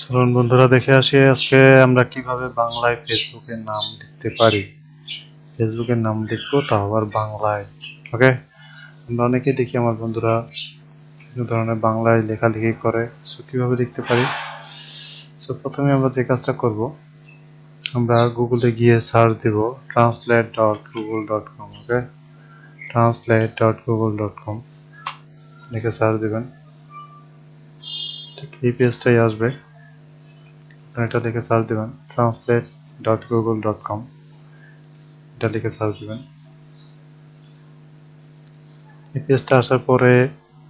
চলুন বন্ধুরা দেখে আসি আজকে আমরা কীভাবে বাংলায় ফেসবুকের নাম লিখতে পারি। ফেসবুকের নাম লিখব, তাও আবার বাংলায় ওকে আমরা অনেকেই দেখি আমার বন্ধুরা বিভিন্ন ধরনের বাংলায় লেখালেখি করে সো কীভাবে লিখতে পারি? সো প্রথমে আমরা যে কাজটা করব, আমরা গুগলে গিয়ে সার্চ দেব translate dot Google dot com okay translate dot Google dot com লিখে সার্চ দেবেন। ঠিক এই পেজটাই আসবে। আপনারা এটা লিখে সার্চ দেবেন translate dot Google dot com এটা লিখে সার্চ দেবেন। এই পেজটা আসার পরে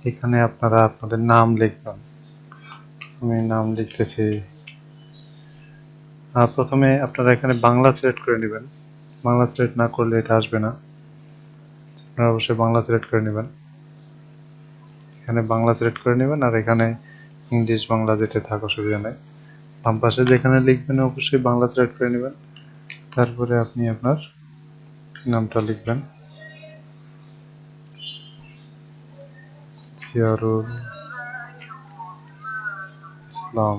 এখানে আপনারা আপনাদের নাম লিখবেন। আমি নাম লিখতেছি। আর প্রথমে আপনারা এখানে বাংলা সিলেক্ট করে নেবেন। বাংলা সিলেক্ট না করলে এটা আসবে না। আপনারা অবশ্যই বাংলা সিলেক্ট করে নেবেন। এখানে বাংলা সিলেক্ট করে নেবেন আর এখানে ইংলিশ, বাংলা যেটা থাকা সুবিধা নেই। বাম পাশে যেখানে লিখবেন অবশ্যই বাংলা সিলেক্ট করে নেবেন। তারপরে আপনি আপনার নামটা লিখবেন। ইসলাম।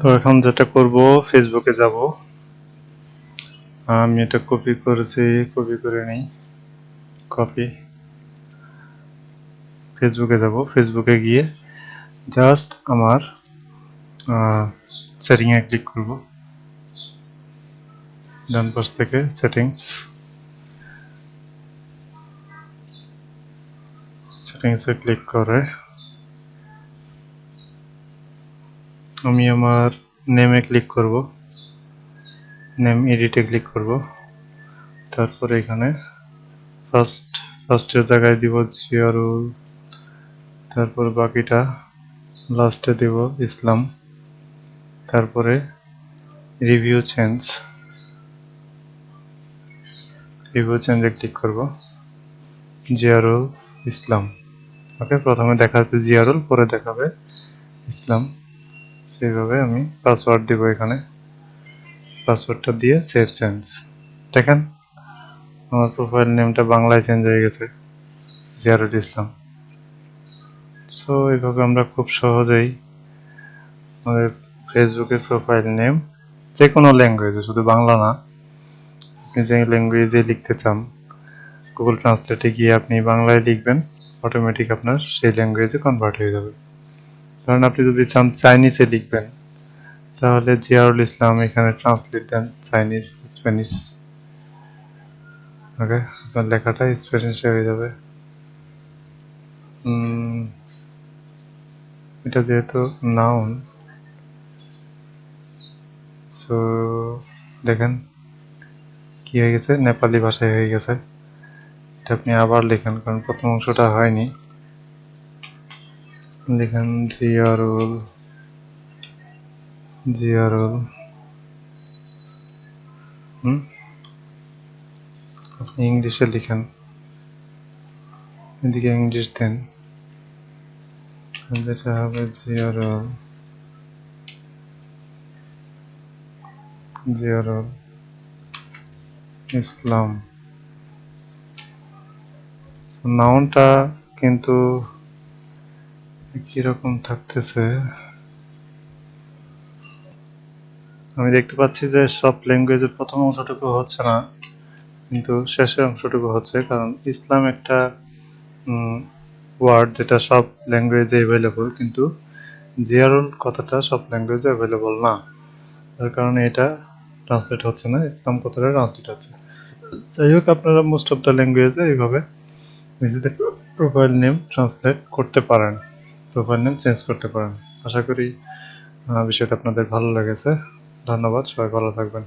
তো এখন যেটা করব ফেসবুকে যাব। আমি এটা কপি করেছি কপি করে নিই। কপি ফেসবুকে যাব। ফেসবুকে গিয়ে জাস্ট আমার সেটিংয়ে ক্লিক করব। ডান পাশ থেকে সেটিংস সেটিংসে ক্লিক করে। আমি আমার নেমে ক্লিক করব। নেম এডিটে ক্লিক করব। তারপরে এখানে ফার্স্ট ফার্স্টের জায়গায় দিব জিয়ারুল তারপর বাকিটা লাস্টে দিব ইসলাম। তারপরে রিভিউ চেঞ্জ রিভিউ চেঞ্জে ক্লিক করব। জিয়ারুল ইসলাম। ওকে, প্রথমে দেখাবে জিয়ারুল, পরে দেখাবে ইসলাম। সেইভাবে আমি পাসওয়ার্ড দিব এখানে। পাসওয়ার্ডটা দিয়ে সেভ চেঞ্জ দেখেন, আমার প্রোফাইল নেমটা বাংলায় চেঞ্জ হয়ে গেছে। জিয়ারুল ইসলাম। সো এইভাবে আমরা খুব সহজেই আমাদের ফেসবুকের প্রোফাইল নেম যে কোনো ল্যাঙ্গুয়েজে শুধু বাংলা না, আপনি যে ল্যাঙ্গুয়েজে লিখতে চান গুগল ট্রান্সলেটে গিয়ে আপনি বাংলায় লিখবেন অটোমেটিক আপনার সেই ল্যাঙ্গুয়েজে কনভার্ট হয়ে যাবে। কারণ আপনি যদি চান চাইনিজে লিখবেন, তাহলে জিয়ারুল ইসলাম এখানে ট্রান্সলেট দেন চাইনিজ স্প্যানিশ ওকে আপনার লেখাটা স্প্যানিশে হয়ে যাবে। এটা যেহেতু নাউন সো দেখেন কি হয়ে গেছে? নেপালি ভাষায় হয়ে গেছে। এটা আপনি আবার লেখেন, কারণ প্রথম অংশটা হয়নি। লিখেন জিয়ারুল জিয়ারুল। হুম? আপনি ইংলিশে লিখেন। এদিকে ইংলিশ দেন। যেটা হবে জিয়ারুল জিয়ারুল ইসলাম। নাউনটা কিন্তু কীরকম থাকতেছে? আমি দেখতে পাচ্ছি যে সব ল্যাঙ্গুয়েজের প্রথম অংশটুকু হচ্ছে না, কিন্তু শেষের অংশটুকু হচ্ছে, কারণ ইসলাম একটা ওয়ার্ড যেটা সব ল্যাঙ্গুয়েজে অ্যাভেলেবল কিন্তু জিয়ারুল কথাটা সব ল্যাঙ্গুয়েজে অ্যাভেলেবল না। তার কারণে এটা ট্রান্সলেট হচ্ছে না, ইসলাম কথাটা ট্রান্সলেট হচ্ছে। যাই হোক, আপনারা মোস্ট অফ দ্য ল্যাঙ্গুয়েজে এইভাবে নিজেদের প্রোফাইল নেম ট্রান্সলেট করতে পারেন প্রোফাইল নেম চেঞ্জ করতে পারেন। আশা করি বিষয়টা আপনাদের ভালো লেগেছে। ধন্যবাদ, সবাই ভালো থাকবেন।